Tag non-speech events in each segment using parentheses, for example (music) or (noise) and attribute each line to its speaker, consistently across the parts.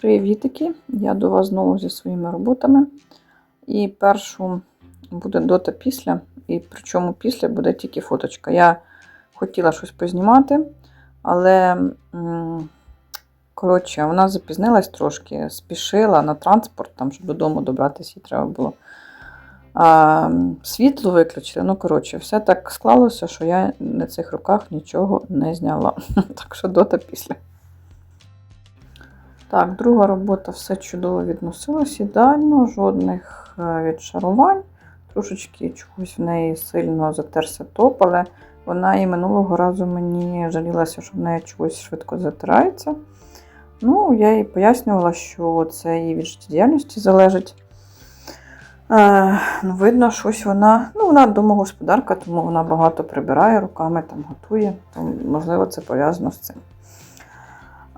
Speaker 1: Привітики! Я до вас знову зі своїми роботами. І першу буде дота після, і причому після буде тільки фоточка. Я хотіла щось познімати, але коротше, вона запізнилась трошки, спішила на транспорт, там, щоб додому добратися їй треба було. А, світло виключили. Ну, коротше, все так склалося, що я на цих руках нічого не зняла. (laughs) Так що дота після. Так, друга робота все чудово відносилась, ідеально, жодних е, відшарувань. Трошечки чогось в неї сильно затерся топ, але вона і минулого разу мені жалілася, що в неї чогось швидко затирається. Ну, я їй пояснювала, що це її від життєдіяльності залежить. Е, ну, видно, щось вона. Ну, вона домогосподарка, тому вона багато прибирає руками, там готує. Тому, можливо, це пов'язано з цим.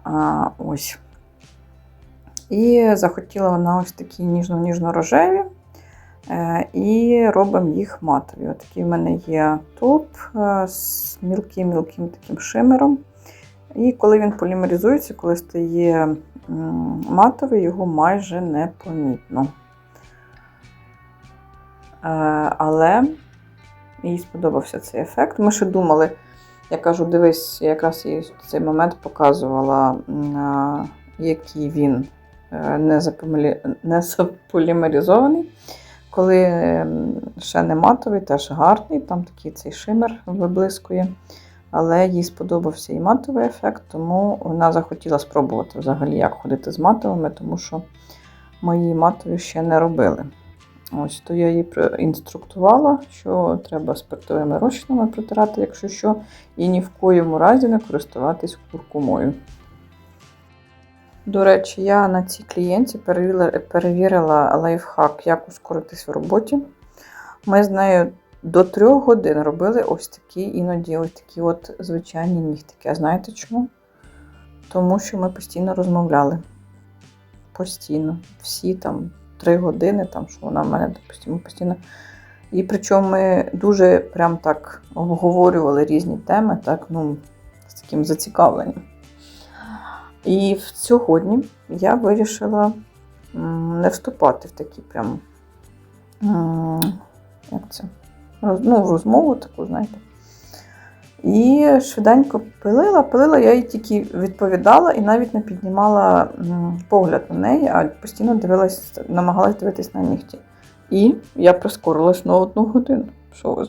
Speaker 1: А, ось. І захотіла вона ось такі ніжно-ніжно-рожеві. І робимо їх матові. Ось в мене є топ з мілким-мілким таким шимером. І коли він полімеризується, коли стає матовий, його майже непомітно. Е, Але їй сподобався цей ефект. Ми ще думали, я кажу, дивись, я якраз їй цей момент показувала, який він е, не запомелі- не заполімеризований. Коли ем, ще не матовий, теж гарний, там такий цей шимер виблискує. Але їй сподобався і матовий ефект, тому вона захотіла спробувати взагалі, як ходити з матовими, тому що мої матові ще не робили. Ось то я її інструктувала, що треба спиртовими розчинами протирати, якщо що, і ні в коєму разі не користуватись куркумою. До речі, я на цій клієнті перевірила, лайфхак, як ускоритись в роботі. Ми з нею до трьох годин робили ось такі, іноді ось такі от звичайні нігтики. А знаєте чому? Тому що ми постійно розмовляли. Постійно. Всі там три години, там, що вона в мене допустимо, постійно. І причому ми дуже прям так обговорювали різні теми, так, ну, з таким зацікавленням. І сьогодні я вирішила не вступати в такі прям як це? Ну, розмову таку, знаєте. І швиденько пилила, пилила, я їй тільки відповідала і навіть не піднімала погляд на неї, а постійно дивилась, намагалась дивитись на нігті. І я прискорилась на одну годину. Що ви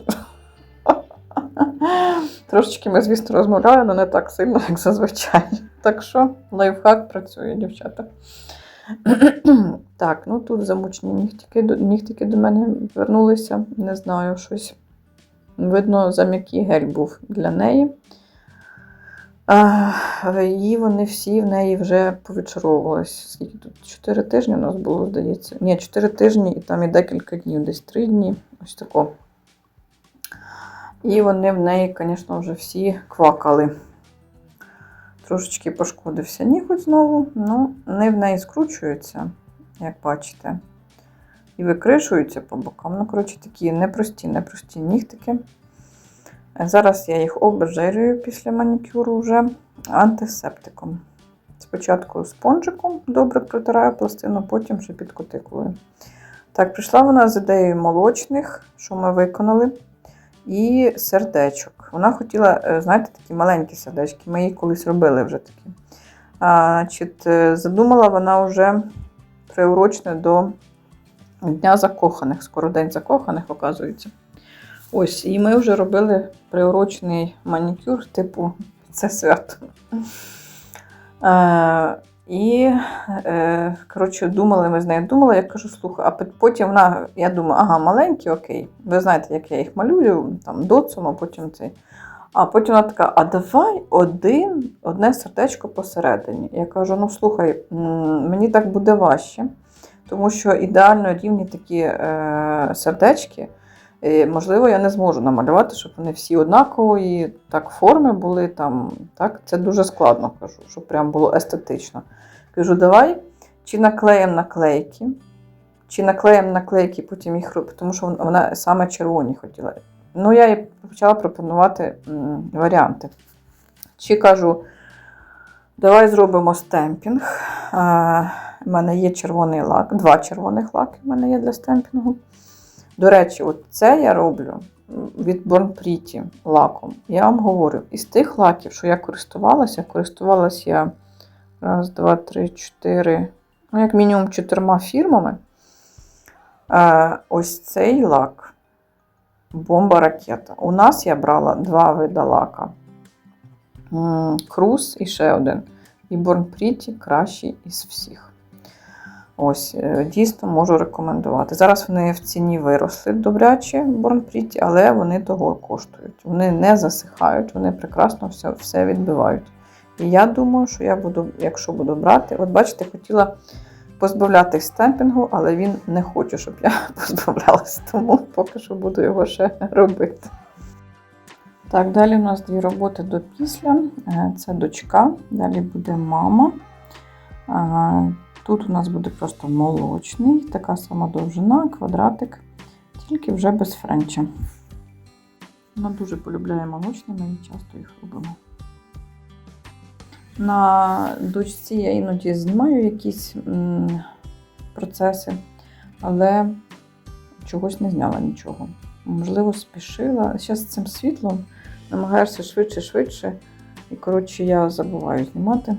Speaker 1: Трошечки ми, звісно, розмовляли, але не так сильно, як зазвичай. Так що лайфхак працює, дівчата. (clears throat) так, ну тут замучені нігтики, нігтики до мене вернулися. Не знаю, щось. Видно, зам'який гель був для неї. Її вони всі в неї вже повідчаровувалися. Скільки тут? 4 тижні у нас було, здається. Ні, 4 тижні і там і декілька днів, десь 3 дні. Ось тако. І вони в неї, звісно, вже всі квакали. Трошечки пошкодився ніготь знову, ну, вони в неї скручуються, як бачите. І викришуються по бокам. Ну, коротше, такі непрості, непрості нігтики. Зараз я їх обезжирюю після манікюру вже антисептиком. Спочатку спонжиком добре протираю пластину, потім вже під кутикулою. Так, прийшла вона з ідеєю молочних, що ми виконали, і сердечок. Вона хотіла, е, знаєте, такі маленькі сердечки. Ми її колись робили вже такі. А, значить, е, задумала вона вже приурочне до Дня закоханих. Скоро день закоханих, оказується. Ось, і ми вже робили приурочений манікюр, типу, це свято. І, е, коротше, думали, ми з нею думали, я кажу, слухай, а потім вона, я думаю, ага, маленькі, окей. Ви знаєте, як я їх малюю, там доцом, а потім цей. А потім вона така: а давай один, одне сердечко посередині. Я кажу: ну слухай, мені так буде важче, тому що ідеально рівні такі е, сердечки. Можливо, я не зможу намалювати, щоб вони всі однакової так форми були там. Так, це дуже складно кажу, щоб прям було естетично. Кажу, давай чи наклеїмо наклейки, чи наклеїмо наклейки, потім їх робимо, тому що вона- саме червоні хотіла. Ну, я їй почала пропонувати варіанти. Чи кажу, Давай зробимо стемпінг. У мене є червоний лак, два червоних лаки в мене є для стемпінгу. До речі, от це я роблю від Born Pretty лаком. Я вам говорю, із тих лаків, що я користувалася, користувалася я раз, два, три, чотири, ну, як мінімум, чотирма фірмами. Е, Ось цей лак. Бомба ракета. У нас я брала два вида лака. Круз і ще один. І Born Pretty кращий із всіх. Ось, е, дійсно можу рекомендувати. Зараз вони в ціні виросли добряче, Pretty, але вони того коштують. Вони не засихають, вони прекрасно все все відбивають. І я думаю, що я буду, якщо буду брати, от бачите, хотіла позбавлятися стемпінгу, але він не хоче, щоб я (laughs) позбавлялася, тому поки що буду його ще робити. Так, далі у нас дві роботи до після. Е, це дочка, далі буде мама. Тут у нас буде просто молочний, така сама довжина, квадратик, тільки вже без френча. Вона дуже полюбляє молочний, ми часто їх робимо. На дочці я іноді знімаю якісь процеси, але чогось не зняла нічого. Можливо, спішила. Зараз з цим світлом намагаєшся швидше-швидше. І, коротше, я забуваю знімати.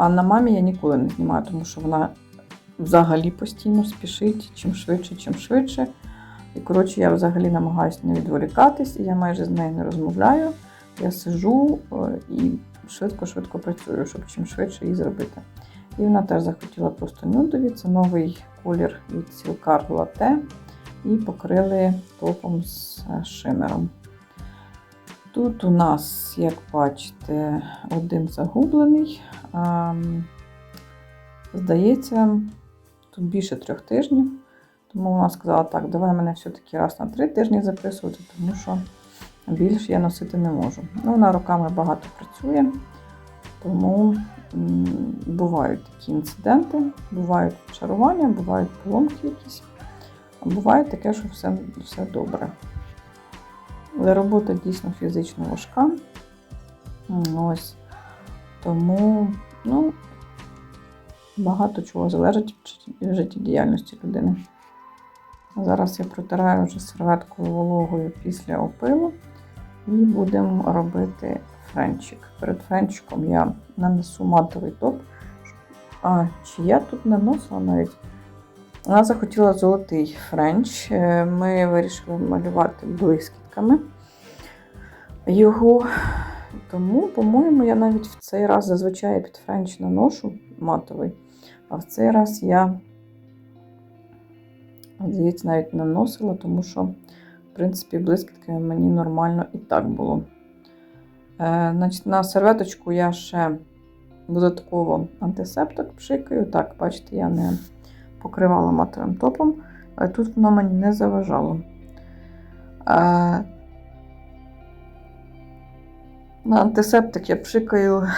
Speaker 1: А на мамі я ніколи не знімаю, тому що вона взагалі постійно спішить, чим швидше, чим швидше. І, коротше, я взагалі намагаюся не відволікатись, і я майже з нею не розмовляю. Я сижу е, і швидко-швидко працюю, щоб чим швидше її зробити. І вона теж захотіла просто нюдові. Це новий колір від Silkar Latte. І покрили топом з е, шимером. Тут у нас, як бачите, один загублений. Здається, тут більше трьох тижнів. Тому вона сказала, так, давай мене все-таки раз на три тижні записувати, тому що більше я носити не можу. Ну, Вона руками багато працює, тому бувають такі інциденти, бувають чарування, бувають поломки якісь, а буває таке, що все, все добре. Але робота дійсно фізично важка. Ось. Тому ну, багато чого залежить від життєдіяльності людини. Зараз я протираю вже серветкою вологою після опилу і будемо робити френчик. Перед френчиком я нанесу матовий топ. А, чи я тут наносила навіть? Вона захотіла золотий френч. Е, ми вирішили малювати блискітками його. Тому, по-моєму, я навіть в цей раз зазвичай під френч наношу матовий, а в цей раз я, здається, навіть наносила, тому що, в принципі, блискітки мені нормально і так було. Е, значить, На серветочку я ще додатково антисептик пшикаю. Так, бачите, я не покривала матовим топом, але тут воно мені не заважало. Е, на антисептик я пшикаю,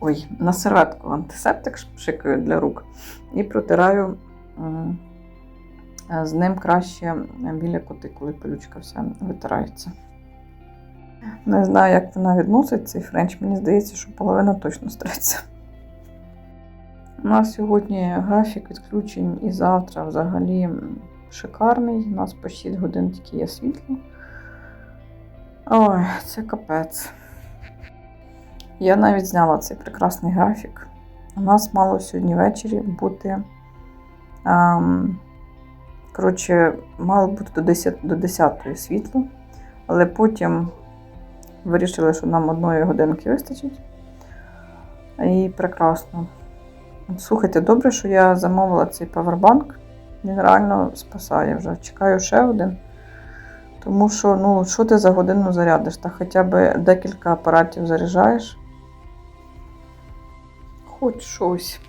Speaker 1: ой, на серветку антисептик пшикаю для рук і протираю з ним краще біля коти, коли пилючка вся витирається. Не знаю, як вона відносить цей френч, мені здається, що половина точно стреться. У нас сьогодні графік відключень і завтра взагалі шикарний. У нас по 6 годин тільки є світло. Ой, це капець. Я навіть зняла цей прекрасний графік. У нас мало сьогодні ввечері бути. Ем, коротше, мало бути до 10 до 10 світло, але потім вирішили, що нам одної годинки вистачить. І прекрасно. Слухайте, добре, що я замовила цей павербанк. Він реально спасає вже. Чекаю ще один. Тому що, ну, що ти за годину зарядиш? Та хоча б декілька апаратів заряджаєш хоч щось.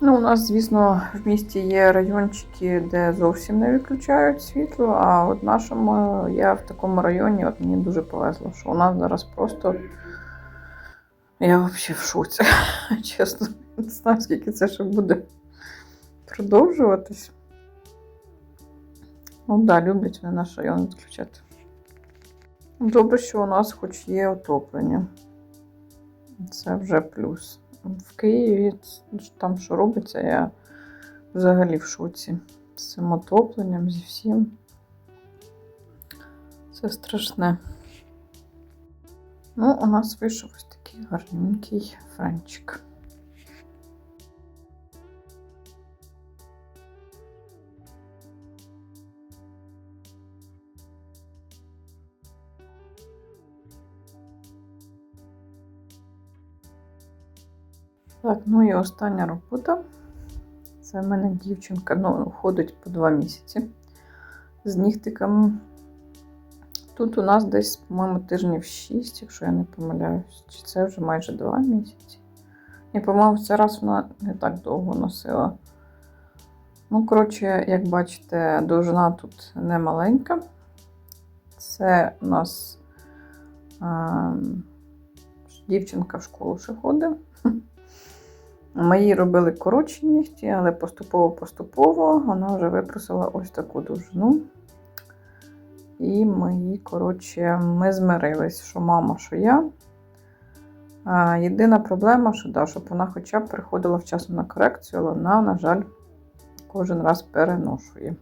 Speaker 1: Ну, У нас, звісно, в місті є райончики, де зовсім не відключають світло, а от нашому я в такому районі от мені дуже повезло, що у нас зараз просто я взагалі в шоці. (laughs) Чесно, не знаю, скільки це ще буде продовжуватись. Ну так, да, люблять вони наш район відключати. Добре, що у нас хоч є отоплення. Це вже плюс. В Києві там, що робиться, я взагалі в шоці. З цим отопленням, зі всім. Це страшне. Ну, у нас вийшов ось такий гарненький френчик. Так, ну і остання робота. Це в мене дівчинка ну, ходить по два місяці з нігтиками. Тут у нас десь, по-моєму, тижнів 6, якщо я не помиляюсь. Чи це вже майже 2 місяці. І, по-моєму, цей раз вона не так довго носила. Ну, коротше, як бачите, довжина тут не маленька. Це у нас а, дівчинка в школу ще ходить. Мої робили коротші нігті, але поступово-поступово вона вже випросила ось таку довжину. І ми, коротше, ми змирились, що мама, що я. А, Єдина проблема, що да, щоб вона хоча б приходила вчасно на корекцію, але вона, на жаль, кожен раз переношує.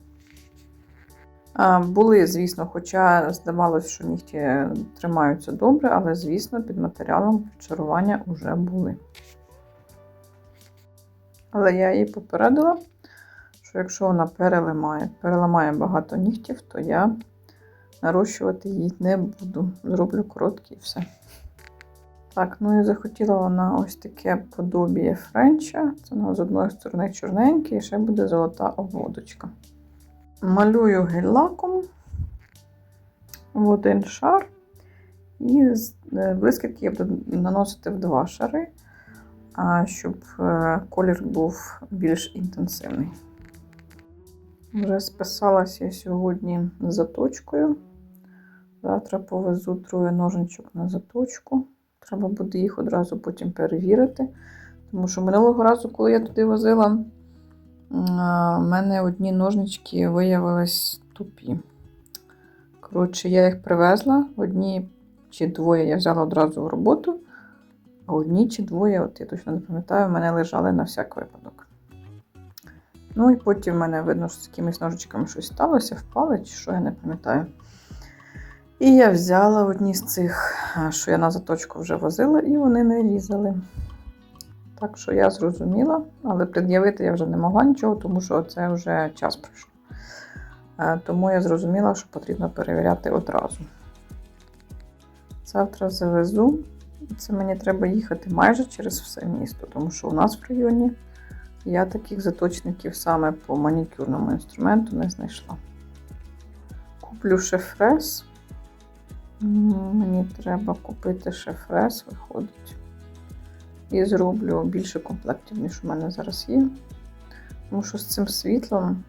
Speaker 1: А, Були, звісно, хоча здавалося, що нігті тримаються добре, але, звісно, під матеріалом чарування вже були. Але я її попередила, що якщо вона переламає, переламає багато нігтів, то я нарощувати її не буду. Зроблю короткі і все. Так, ну і захотіла вона ось таке подобіє френча. Це вона з одної сторони чорненький, і ще буде золота обводочка. Малюю гель-лаком в один шар. І блискітки я буду наносити в два шари, щоб е, колір був більш інтенсивний. Вже списалася сьогодні заточкою. Завтра повезу троє ножничок на заточку. Треба буде їх одразу потім перевірити. Тому що минулого разу, коли я туди возила, в мене одні ножнички виявились тупі. Коротше, я їх привезла, одні чи двоє я взяла одразу в роботу, одні чи двоє, от я точно не пам'ятаю, в мене лежали на всяк випадок. Ну і потім в мене видно, що з якимись ножичками щось сталося, впали, чи що, я не пам'ятаю. І я взяла одні з цих, що я на заточку вже возила, і вони не різали. Так що я зрозуміла, але пред'явити я вже не могла нічого, тому що це вже час пройшов. Тому я зрозуміла, що потрібно перевіряти одразу. Завтра завезу. Це мені треба їхати майже через все місто, тому що у нас в районі я таких заточників саме по манікюрному інструменту не знайшла. Куплю шефрес. Мені треба купити шефрес, виходить. І зроблю більше комплектів, ніж у мене зараз є. Тому що з цим світлом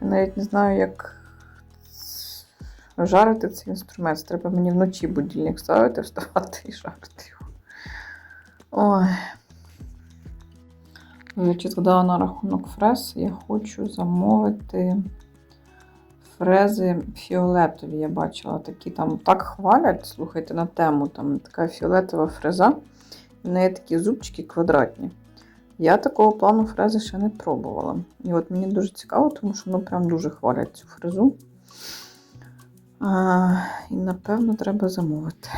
Speaker 1: я навіть не знаю, як жарити цей інструмент. Треба мені вночі будильник ставити, вставати і жарити його. Ой. Чи згадала на рахунок фрез, я хочу замовити фрези фіолетові. Я бачила такі там так хвалять, слухайте, на тему. Там така фіолетова фреза. В неї такі зубчики квадратні. Я такого плану фрези ще не пробувала. І от мені дуже цікаво, тому що ну прям дуже хвалять цю фрезу. А, І, напевно, треба замовити.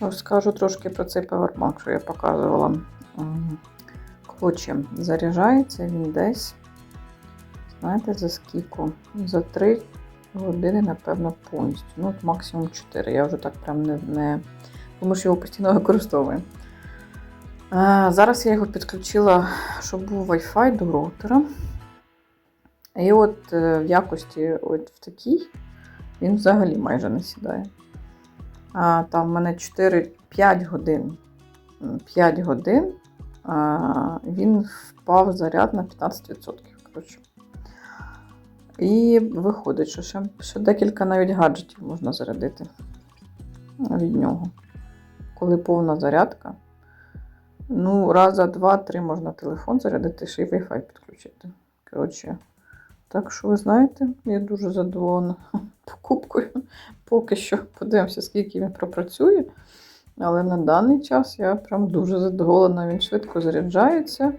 Speaker 1: Розкажу трошки про цей павербанк, що я показувала. Коротше, заряджається він десь, знаєте, за скільки? За 3 години, напевно, повністю. Ну, максимум 4. Я вже так прям не. не... Тому що його постійно використовую. А, зараз я його підключила, щоб був Wi-Fi до роутера. І от е, в якості от в такій він взагалі майже не сідає. А, Там в мене 4-5 годин. 5 годин він впав заряд на 15%. коротше. І виходить, що ще, ще декілька навіть гаджетів можна зарядити від нього. Коли повна зарядка. Ну, раз два-три можна телефон зарядити, ще й Wi-Fi підключити. Коротше, так що, ви знаєте, я дуже задоволена покупкою. Поки що подивимося, скільки він пропрацює. Але на даний час я прям дуже задоволена. Він швидко заряджається.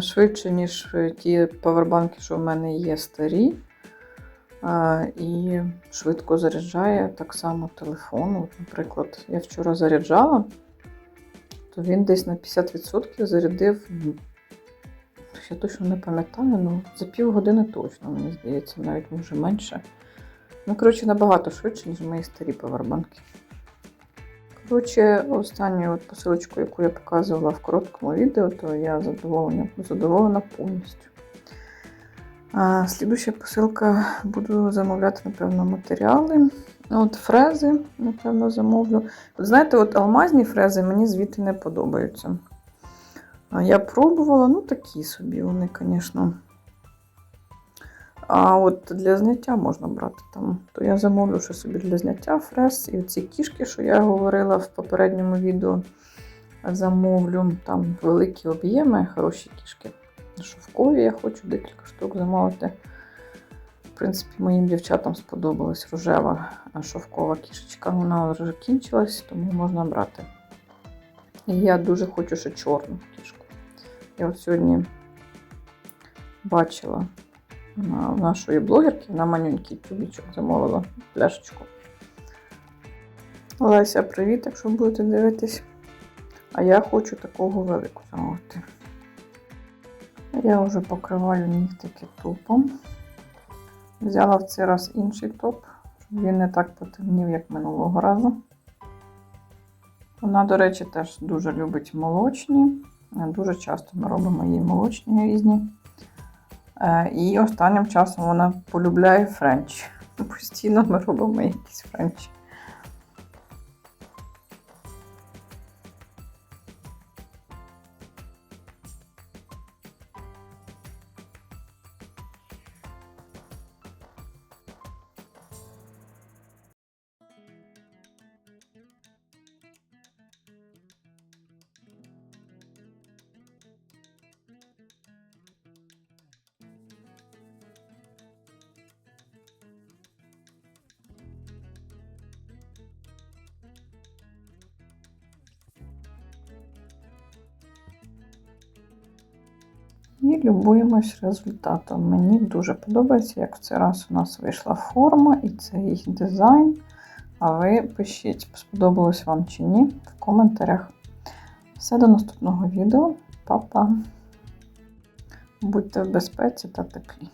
Speaker 1: Швидше, ніж ті павербанки, що в мене є старі. І швидко заряджає так само телефон. Наприклад, я вчора заряджала, то він десь на 50% зарядив. Я точно не пам'ятаю, ну за півгодини точно, мені здається, навіть може менше. Ну, коротше, набагато швидше, ніж мої старі павербанки. Коротше, останню от посилочку, яку я показувала в короткому відео, то я задоволена, задоволена повністю. А, слідуща посилка буду замовляти, напевно, матеріали. От фрези, напевно, замовлю. От знаєте, от алмазні фрези мені звідти не подобаються. Я пробувала, ну такі собі, вони, звісно. А от для зняття можна брати там. То я замовлю ще собі для зняття фрез. І оці кішки, що я говорила в попередньому відео, замовлю. Там великі об'єми, хороші кішки. Шовкові я хочу декілька штук замовити. В принципі, моїм дівчатам сподобалась рожева шовкова кішечка. Вона вже кінчилась, тому можна брати. І я дуже хочу ще чорну кішку. Я от сьогодні бачила на нашої блогерки на манюнький тюбічок замовила пляшечку. Леся, привіт, якщо будете дивитись. А я хочу такого велику замовити. Я вже покриваю нігтики топом. Взяла в цей раз інший топ, щоб він не так потемнів, як минулого разу. Вона, до речі, теж дуже любить молочні. Дуже часто ми робимо їй молочні різні. Е, І останнім часом вона полюбляє френч. Постійно ми робимо якісь френчі. І любуємось результатом. Мені дуже подобається, як в цей раз у нас вийшла форма і цей дизайн. А ви пишіть, сподобалось вам чи ні, в коментарях. Все до наступного відео. Па-па! Будьте в безпеці та теплі.